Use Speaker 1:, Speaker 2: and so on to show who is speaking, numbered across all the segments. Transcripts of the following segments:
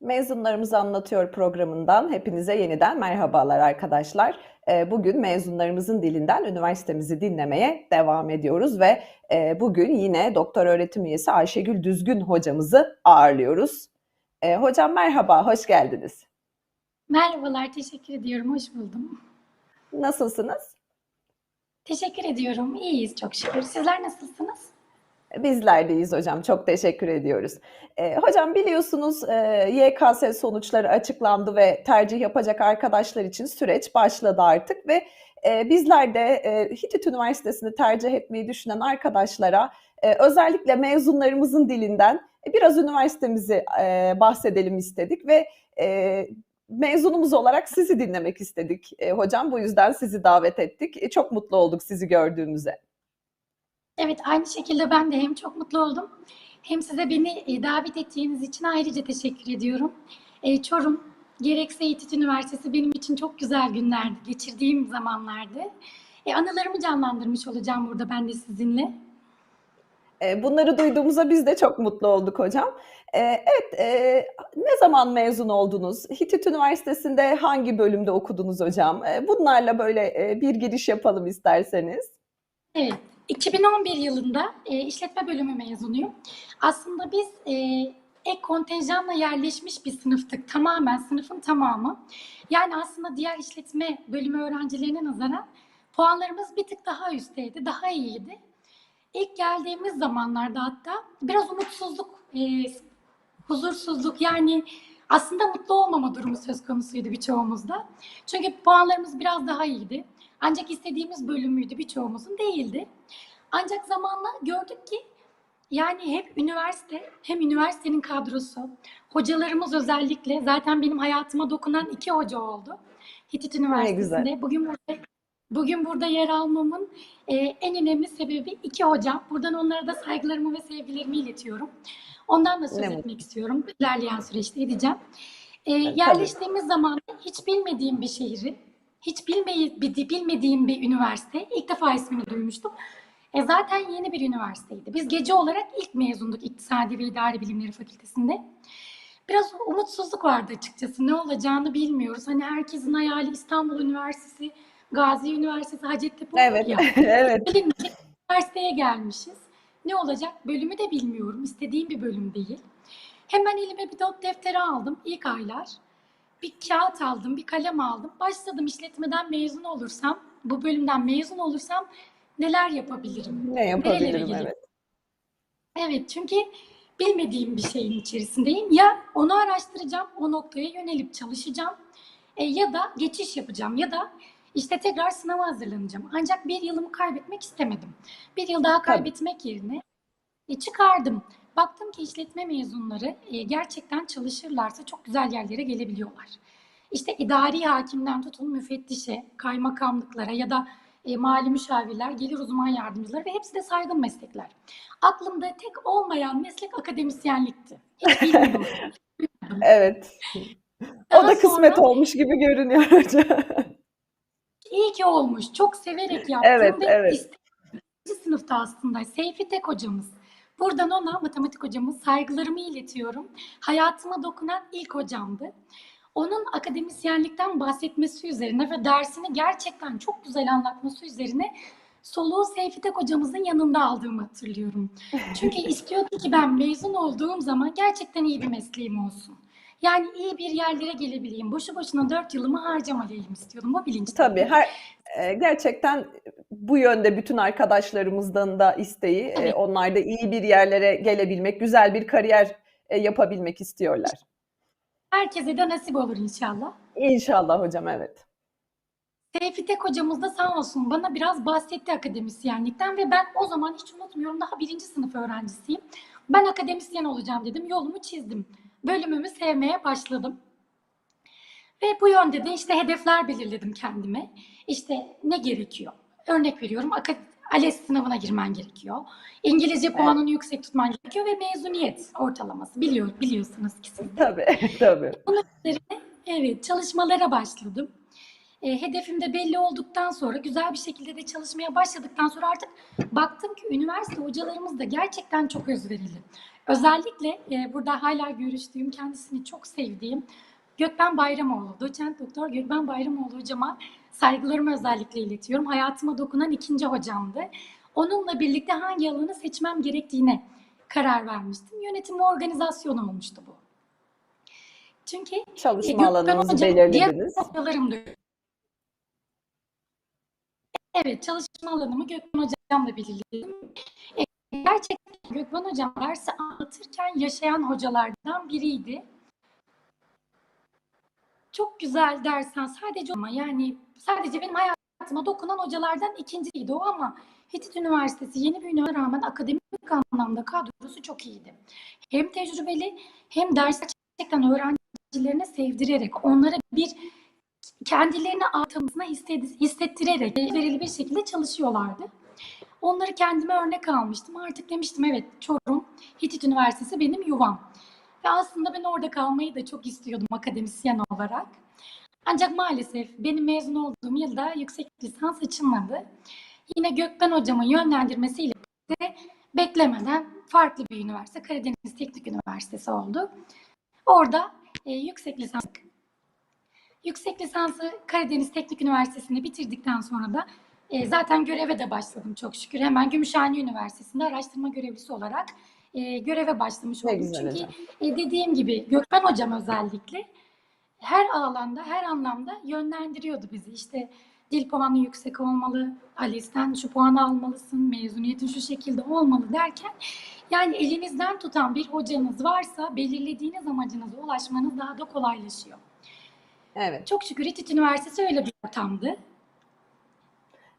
Speaker 1: Mezunlarımız Anlatıyor programından hepinize yeniden merhabalar arkadaşlar. Ee, Bugün mezunlarımızın dilinden üniversitemizi dinlemeye devam ediyoruz ve e, bugün yine doktor öğretim üyesi Ayşegül Düzgün hocamızı ağırlıyoruz. Ee, Hocam merhaba, hoş geldiniz.
Speaker 2: Merhabalar, teşekkür ediyorum. Hoş buldum.
Speaker 1: Nasılsınız?
Speaker 2: Teşekkür ediyorum. İyiyiz çok şükür. Sizler nasılsınız?
Speaker 1: Bizler deyiz hocam. Çok teşekkür ediyoruz. Ee, hocam biliyorsunuz e, YKS sonuçları açıklandı ve tercih yapacak arkadaşlar için süreç başladı artık ve e, bizler de e, HİTİT Üniversitesi'ni tercih etmeyi düşünen arkadaşlara e, özellikle mezunlarımızın dilinden e, biraz üniversitemizi e, bahsedelim istedik ve e, mezunumuz olarak sizi dinlemek istedik e, hocam. Bu yüzden sizi davet ettik. E, çok mutlu olduk sizi gördüğümüze.
Speaker 2: Evet, aynı şekilde ben de hem çok mutlu oldum hem size beni e, davet ettiğiniz için ayrıca teşekkür ediyorum. E, Çorum, gerekse İTÜ Üniversitesi benim için çok güzel günlerdi, geçirdiğim zamanlardı. E, anılarımı canlandırmış olacağım burada ben de sizinle.
Speaker 1: Bunları duyduğumuza biz de çok mutlu olduk hocam. Evet, ne zaman mezun oldunuz? HİTİT Üniversitesi'nde hangi bölümde okudunuz hocam? Bunlarla böyle bir giriş yapalım isterseniz.
Speaker 2: Evet, 2011 yılında e, işletme bölümü mezunuyum. Aslında biz e, ek kontenjanla yerleşmiş bir sınıftık. Tamamen sınıfın tamamı. Yani aslında diğer işletme bölümü öğrencilerine nazaran puanlarımız bir tık daha üstteydi, daha iyiydi. İlk geldiğimiz zamanlarda hatta biraz umutsuzluk, e, huzursuzluk yani aslında mutlu olmama durumu söz konusuydu birçoğumuzda. Çünkü puanlarımız biraz daha iyiydi. Ancak istediğimiz bölümüydü birçoğumuzun değildi. Ancak zamanla gördük ki yani hep üniversite hem üniversitenin kadrosu, hocalarımız özellikle zaten benim hayatıma dokunan iki hoca oldu. Hitit Üniversitesi'nde. Bugün burada bugün burada yer almamın e, en önemli sebebi iki hocam. Buradan onlara da saygılarımı ve sevgilerimi iletiyorum. Ondan da söz
Speaker 1: Ne
Speaker 2: etmek
Speaker 1: mutlu.
Speaker 2: istiyorum. İlerleyen süreçte edeceğim. E, yerleştiğimiz zaman hiç bilmediğim bir şehri, hiç bilmeyi, bi- bilmediğim bir üniversite. ilk defa ismini duymuştum. E zaten yeni bir üniversiteydi. Biz gece olarak ilk mezunduk İktisadi ve İdari Bilimleri Fakültesinde. Biraz umutsuzluk vardı açıkçası. Ne olacağını bilmiyoruz. Hani herkesin hayali İstanbul Üniversitesi, Gazi Üniversitesi, Hacettepe
Speaker 1: Evet,
Speaker 2: ya.
Speaker 1: evet.
Speaker 2: Bilinmeyecek üniversiteye gelmişiz. Ne olacak? Bölümü de bilmiyorum. İstediğim bir bölüm değil. Hemen elime bir not defteri aldım ilk aylar. Bir kağıt aldım, bir kalem aldım. Başladım işletmeden mezun olursam, bu bölümden mezun olursam neler yapabilirim?
Speaker 1: Ne yapabilirim? Evet.
Speaker 2: Evet çünkü bilmediğim bir şeyin içerisindeyim. Ya onu araştıracağım, o noktaya yönelip çalışacağım e, ya da geçiş yapacağım ya da işte tekrar sınava hazırlanacağım. Ancak bir yılımı kaybetmek istemedim. Bir yıl daha kaybetmek yerine e, çıkardım. Baktım ki işletme mezunları e, gerçekten çalışırlarsa çok güzel yerlere gelebiliyorlar. İşte idari hakimden tutun müfettişe, kaymakamlıklara ya da e, mali müşavirler, gelir uzman yardımcıları ve hepsi de saygın meslekler. Aklımda tek olmayan meslek akademisyenlikti. Hiç bilmiyordum.
Speaker 1: Evet. O
Speaker 2: Daha
Speaker 1: da kısmet
Speaker 2: sonra-
Speaker 1: olmuş gibi görünüyor hocam.
Speaker 2: İyi ki olmuş. Çok severek yaptım
Speaker 1: Evet,
Speaker 2: ve
Speaker 1: evet.
Speaker 2: sınıfta aslında Seyfi Tek hocamız. Buradan ona matematik hocamız saygılarımı iletiyorum. Hayatıma dokunan ilk hocamdı. Onun akademisyenlikten bahsetmesi üzerine ve dersini gerçekten çok güzel anlatması üzerine soluğu Seyfi Tek hocamızın yanında aldığımı hatırlıyorum. Çünkü istiyordu ki ben mezun olduğum zaman gerçekten iyi bir mesleğim olsun. Yani iyi bir yerlere gelebileyim. Boşu boşuna dört yılımı harcamayayım istiyordum. O bilinçte.
Speaker 1: Tabii her e, gerçekten bu yönde bütün arkadaşlarımızdan da isteği,
Speaker 2: Evet.
Speaker 1: onlar da iyi bir yerlere gelebilmek, güzel bir kariyer e, yapabilmek istiyorlar.
Speaker 2: Herkese de nasip olur inşallah.
Speaker 1: İnşallah hocam evet.
Speaker 2: Seyfi Tek hocamız da sağ olsun bana biraz bahsetti akademisyenlikten ve ben o zaman hiç unutmuyorum daha birinci sınıf öğrencisiyim. Ben akademisyen olacağım dedim. Yolumu çizdim. Bölümümü sevmeye başladım. Ve bu yönde de işte hedefler belirledim kendime. İşte ne gerekiyor? Örnek veriyorum aka- ALES sınavına girmen gerekiyor. İngilizce puanını yüksek tutman gerekiyor ve mezuniyet ortalaması. Biliyor, biliyorsunuz ki siz de.
Speaker 1: Tabii, tabii.
Speaker 2: Bunun üzerine evet çalışmalara başladım. e, hedefim de belli olduktan sonra güzel bir şekilde de çalışmaya başladıktan sonra artık baktım ki üniversite hocalarımız da gerçekten çok özverili. Özellikle e, burada hala görüştüğüm, kendisini çok sevdiğim Gökben Bayramoğlu, doçent doktor Gökben Bayramoğlu hocama saygılarımı özellikle iletiyorum. Hayatıma dokunan ikinci hocamdı. Onunla birlikte hangi alanı seçmem gerektiğine karar vermiştim. Yönetim ve organizasyon olmuştu bu. Çünkü e,
Speaker 1: Çalışma
Speaker 2: Gökben
Speaker 1: alanınızı
Speaker 2: hocam
Speaker 1: belirlediniz.
Speaker 2: Evet, çalışma alanımı Gökmen hocamla belirledim. Gerçekten Gökmen hocam dersi anlatırken yaşayan hocalardan biriydi. Çok güzel dersen sadece ama yani sadece benim hayatıma dokunan hocalardan ikincisiydi o ama Hitit Üniversitesi yeni bir üniversite rağmen akademik anlamda kadrosu çok iyiydi. Hem tecrübeli hem ders gerçekten öğrencilerine sevdirerek onlara bir kendilerini artmasına hissettirerek verili bir şekilde çalışıyorlardı. Onları kendime örnek almıştım. Artık demiştim evet Çorum Hitit Üniversitesi benim yuvam. Ve aslında ben orada kalmayı da çok istiyordum akademisyen olarak. Ancak maalesef benim mezun olduğum yılda yüksek lisans açılmadı. Yine Gökben hocamın yönlendirmesiyle de beklemeden farklı bir üniversite Karadeniz Teknik Üniversitesi oldu. Orada e, yüksek lisans Yüksek lisansı Karadeniz Teknik Üniversitesi'nde bitirdikten sonra da e, zaten göreve de başladım çok şükür. Hemen Gümüşhane Üniversitesi'nde araştırma görevlisi olarak e, göreve başlamış
Speaker 1: Ne
Speaker 2: oldum. Çünkü
Speaker 1: hocam.
Speaker 2: e, dediğim gibi Gökmen hocam özellikle her alanda, her anlamda yönlendiriyordu bizi. İşte dil puanı yüksek olmalı, ALES'ten şu puanı almalısın, mezuniyetin şu şekilde olmalı derken yani elinizden tutan bir hocanız varsa belirlediğiniz amacınıza ulaşmanız daha da kolaylaşıyor.
Speaker 1: Evet.
Speaker 2: Çok şükür İTÜ Üniversitesi öyle bir ortamdı.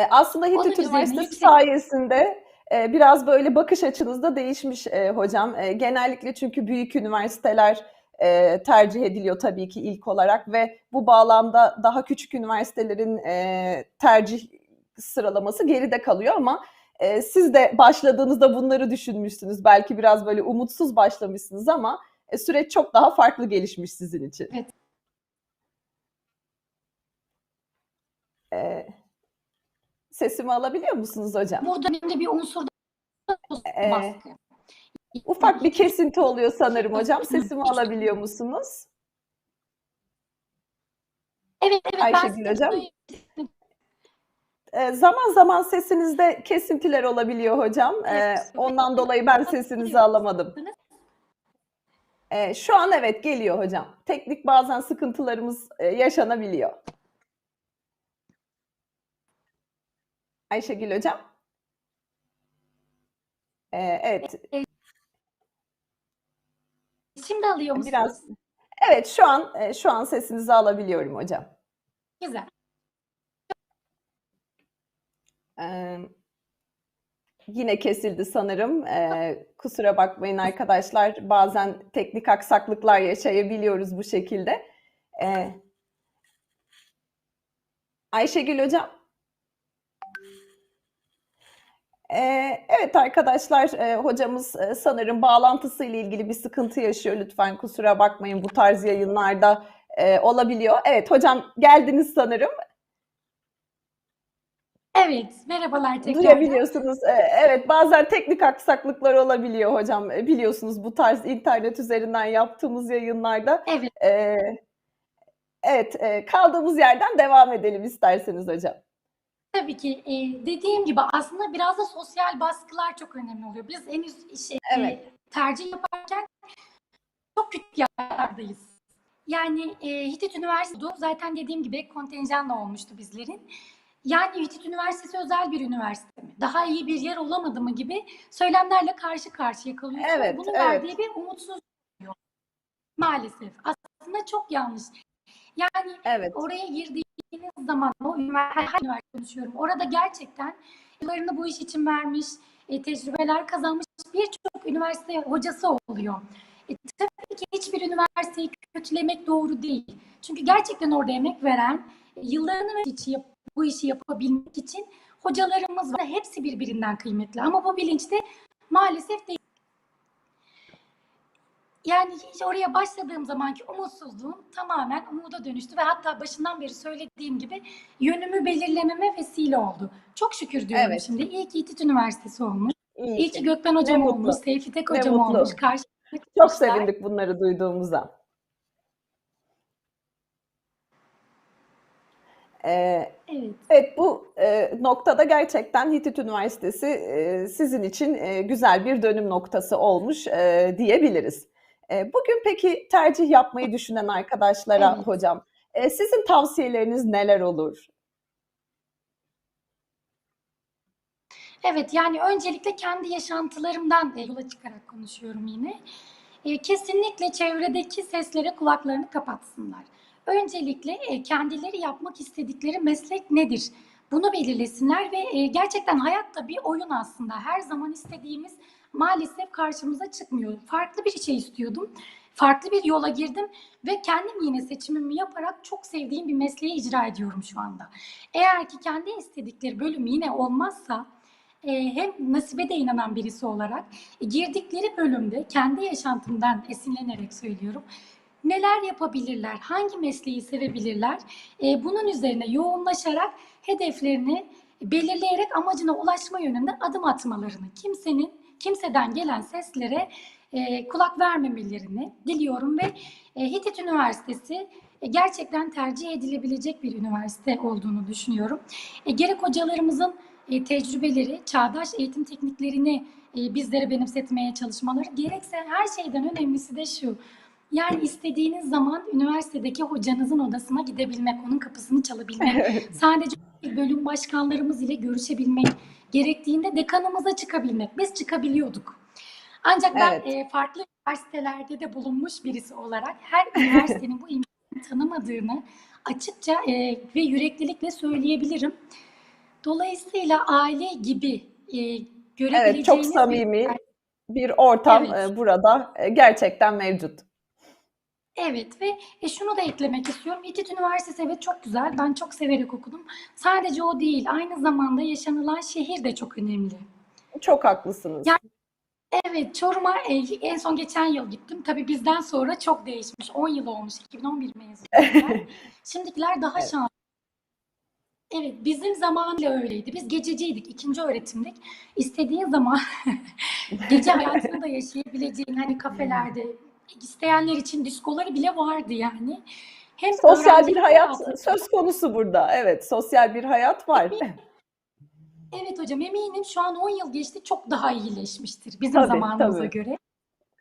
Speaker 1: E, aslında
Speaker 2: üzerine
Speaker 1: Üniversitesi
Speaker 2: yüksek-
Speaker 1: sayesinde e, biraz böyle bakış açınız da değişmiş e, hocam. E, genellikle çünkü büyük üniversiteler e, tercih ediliyor tabii ki ilk olarak ve bu bağlamda daha küçük üniversitelerin e, tercih sıralaması geride kalıyor ama e, siz de başladığınızda bunları düşünmüşsünüz. Belki biraz böyle umutsuz başlamışsınız ama e, süreç çok daha farklı gelişmiş sizin için.
Speaker 2: Evet.
Speaker 1: E, sesimi alabiliyor musunuz hocam?
Speaker 2: Burada önemli bir unsur
Speaker 1: Ee,
Speaker 2: baskı.
Speaker 1: Ufak bir kesinti oluyor sanırım hocam. Sesimi alabiliyor musunuz?
Speaker 2: Evet evet ben
Speaker 1: Ayşegül
Speaker 2: sizi
Speaker 1: hocam. Ee, zaman zaman sesinizde kesintiler olabiliyor hocam. Ee,
Speaker 2: Evet.
Speaker 1: ondan dolayı ben sesinizi alamadım. Ee, şu an evet geliyor hocam. Teknik bazen sıkıntılarımız e, yaşanabiliyor. Ayşegül hocam. Ee, evet
Speaker 2: Şimdi alıyor musunuz?
Speaker 1: biraz evet şu an e, şu an sesinizi alabiliyorum hocam.
Speaker 2: Güzel.
Speaker 1: Ee, yine kesildi sanırım. Ee, kusura bakmayın arkadaşlar. Bazen teknik aksaklıklar yaşayabiliyoruz bu şekilde. Ee, Ayşegül hocam. Ee, evet arkadaşlar, e, hocamız e, sanırım bağlantısıyla ilgili bir sıkıntı yaşıyor. Lütfen kusura bakmayın bu tarz yayınlarda e, olabiliyor. Evet hocam geldiniz sanırım.
Speaker 2: Evet, merhabalar tekrar.
Speaker 1: Duyabiliyorsunuz. Ee, Evet, bazen teknik aksaklıklar olabiliyor hocam. Ee, Biliyorsunuz bu tarz internet üzerinden yaptığımız yayınlarda.
Speaker 2: Evet,
Speaker 1: Ee, Evet, kaldığımız yerden devam edelim isterseniz hocam.
Speaker 2: Tabii ki e, dediğim gibi aslında biraz da sosyal baskılar çok önemli oluyor. Biz henüz şey,
Speaker 1: Evet.
Speaker 2: tercih yaparken çok küçük yaşlardayız. Yani e, Hitit Üniversitesi zaten dediğim gibi kontenjanla olmuştu bizlerin. Yani Hitit Üniversitesi özel bir üniversite mi? Daha iyi bir yer olamadı mı gibi söylemlerle karşı karşıya kalıyoruz.
Speaker 1: Evet,
Speaker 2: Bunun
Speaker 1: evet.
Speaker 2: verdiği bir umutsuzluk oluyor. Maalesef. Aslında çok yanlış. Yani
Speaker 1: Evet,
Speaker 2: oraya girdiğiniz zaman o üniversite konuşuyorum. Orada gerçekten yıllarını bu iş için vermiş, e, tecrübeler kazanmış birçok üniversite hocası oluyor. E, tabii ki hiçbir üniversiteyi kötülemek doğru değil. Çünkü gerçekten orada emek veren, e, yıllarını ve yap- bu işi yapabilmek için hocalarımız var. Hepsi birbirinden kıymetli. Ama bu bilinçte maalesef değil. Yani hiç oraya başladığım zamanki umutsuzluğum tamamen umuda dönüştü ve hatta başından beri söylediğim gibi yönümü belirlememe vesile oldu. Çok şükür diyorum
Speaker 1: Evet.
Speaker 2: şimdi. İyi ki İTÜ Üniversitesi olmuş.
Speaker 1: İyi
Speaker 2: İyi
Speaker 1: ki.
Speaker 2: Gökmen Hocam
Speaker 1: Ne
Speaker 2: olmuş,
Speaker 1: mutlu.
Speaker 2: Seyfi Tek
Speaker 1: Ne
Speaker 2: Hocam
Speaker 1: mutlu.
Speaker 2: olmuş. Karşılıklı
Speaker 1: Çok sevindik bunları duyduğumuza. Ee,
Speaker 2: Evet.
Speaker 1: Evet bu e, noktada gerçekten Hitit Üniversitesi e, sizin için e, güzel bir dönüm noktası olmuş e, diyebiliriz. E, bugün peki tercih yapmayı düşünen arkadaşlara
Speaker 2: Evet.
Speaker 1: hocam e, sizin tavsiyeleriniz neler olur?
Speaker 2: Evet yani öncelikle kendi yaşantılarımdan e, yola çıkarak konuşuyorum yine. E, kesinlikle çevredeki seslere kulaklarını kapatsınlar. Öncelikle e, kendileri yapmak istedikleri meslek nedir? Bunu belirlesinler ve e, gerçekten hayatta bir oyun aslında. Her zaman istediğimiz maalesef karşımıza çıkmıyor. Farklı bir şey istiyordum. Farklı bir yola girdim ve kendim yine seçimimi yaparak çok sevdiğim bir mesleği icra ediyorum şu anda. Eğer ki kendi istedikleri bölüm yine olmazsa e, hem nasibe de inanan birisi olarak e, girdikleri bölümde kendi yaşantımdan esinlenerek söylüyorum. Neler yapabilirler, hangi mesleği sevebilirler? E, bunun üzerine yoğunlaşarak hedeflerini belirleyerek amacına ulaşma yönünde adım atmalarını, kimsenin kimseden gelen seslere e, kulak vermemelerini diliyorum ve e, Hitit Üniversitesi e, gerçekten tercih edilebilecek bir üniversite olduğunu düşünüyorum. E, gerek hocalarımızın e, tecrübeleri, çağdaş eğitim tekniklerini e, bizlere benimsetmeye çalışmaları, gerekse her şeyden önemlisi de şu. Yani istediğiniz zaman üniversitedeki hocanızın odasına gidebilmek, onun kapısını çalabilmek, sadece bölüm başkanlarımız ile görüşebilmek, gerektiğinde dekanımıza çıkabilmek. Biz çıkabiliyorduk. Ancak ben e, farklı üniversitelerde de bulunmuş birisi olarak her üniversitenin bu imkanı tanımadığını açıkça e, ve yüreklilikle söyleyebilirim. Dolayısıyla aile gibi e, görebileceğiniz
Speaker 1: Evet çok
Speaker 2: bir-
Speaker 1: samimi bir ortam
Speaker 2: Evet.
Speaker 1: e, burada e, gerçekten mevcut.
Speaker 2: Evet ve e, şunu da eklemek istiyorum. İTÜ Üniversitesi evet çok güzel. Ben çok severek okudum. Sadece o değil. Aynı zamanda yaşanılan şehir de çok önemli.
Speaker 1: Çok haklısınız.
Speaker 2: Ya- Evet, Çorum'a e, en son geçen yıl gittim. Tabii bizden sonra çok değişmiş. 10 yıl olmuş. 2011 mezunuyum. Şimdikiler daha
Speaker 1: Evet.
Speaker 2: şanslı. Evet, bizim zamanla öyleydi. Biz gececiydik, ikinci öğretimdik. İstediğin zaman gece hayatını da yaşayabileceğin hani kafelerde isteyenler için diskoları bile vardı yani. Hem
Speaker 1: Sosyal bir hayat
Speaker 2: hayatı-
Speaker 1: söz konusu burada. Evet, sosyal bir hayat var.
Speaker 2: Evet hocam eminim şu an 10 yıl geçti çok daha iyileşmiştir bizim
Speaker 1: Tabii,
Speaker 2: zamanımıza
Speaker 1: tabii.
Speaker 2: göre.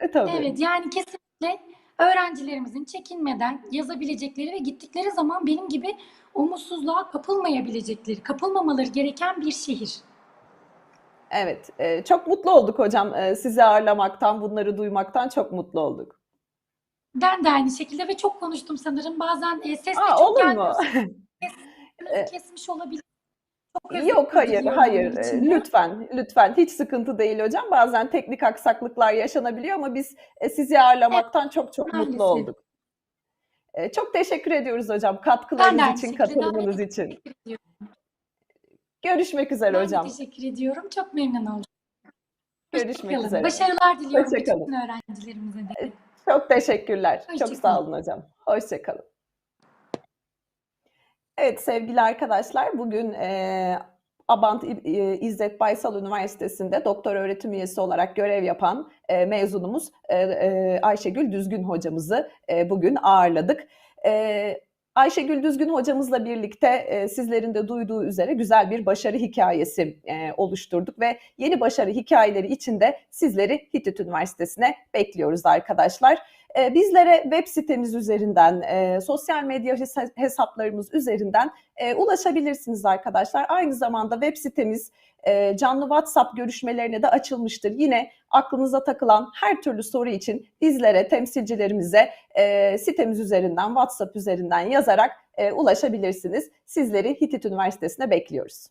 Speaker 1: E, tabii.
Speaker 2: Evet yani kesinlikle öğrencilerimizin çekinmeden yazabilecekleri ve gittikleri zaman benim gibi umutsuzluğa kapılmayabilecekleri, kapılmamaları gereken bir şehir.
Speaker 1: Evet, e, çok mutlu olduk hocam e, sizi ağırlamaktan, bunları duymaktan çok mutlu olduk.
Speaker 2: Ben de aynı şekilde ve çok konuştum sanırım. Bazen e, ses de
Speaker 1: Aa,
Speaker 2: çok
Speaker 1: olur mu?
Speaker 2: gelmiyor. Sesinizi kesmiş olabilir. Çok
Speaker 1: Yok hayır, hayır. Lütfen, lütfen. Hiç sıkıntı değil hocam. Bazen teknik aksaklıklar yaşanabiliyor ama biz sizi ağırlamaktan çok çok mutlu
Speaker 2: maalesef.
Speaker 1: olduk. E, Çok teşekkür ediyoruz hocam katkılarınız için, katılımınız için.
Speaker 2: ediyorum.
Speaker 1: Görüşmek üzere
Speaker 2: Ben
Speaker 1: hocam.
Speaker 2: teşekkür ediyorum. Çok memnun oldum.
Speaker 1: Görüşmek
Speaker 2: Hoşçakalın.
Speaker 1: üzere.
Speaker 2: Başarılar diliyorum
Speaker 1: Hoşça kalın.
Speaker 2: bütün öğrencilerimize de.
Speaker 1: Çok teşekkürler.
Speaker 2: Hoşça
Speaker 1: Çok sağ olun hocam. Hoşçakalın. Evet sevgili arkadaşlar bugün e, Abant e, İzzet Baysal Üniversitesi'nde doktor öğretim üyesi olarak görev yapan e, mezunumuz e, e, Ayşegül Düzgün hocamızı e, bugün ağırladık. E, Ayşegül Düzgün hocamızla birlikte e, sizlerin de duyduğu üzere güzel bir başarı hikayesi e, oluşturduk ve yeni başarı hikayeleri için de sizleri Hitit Üniversitesi'ne bekliyoruz arkadaşlar. E, Bizlere web sitemiz üzerinden, e, sosyal medya hes- hesaplarımız üzerinden e, ulaşabilirsiniz arkadaşlar. Aynı zamanda web sitemiz e, canlı WhatsApp görüşmelerine de açılmıştır. Yine aklınıza takılan her türlü soru için bizlere, temsilcilerimize sitemiz üzerinden, WhatsApp üzerinden yazarak ulaşabilirsiniz. Sizleri Hitit Üniversitesi'ne bekliyoruz.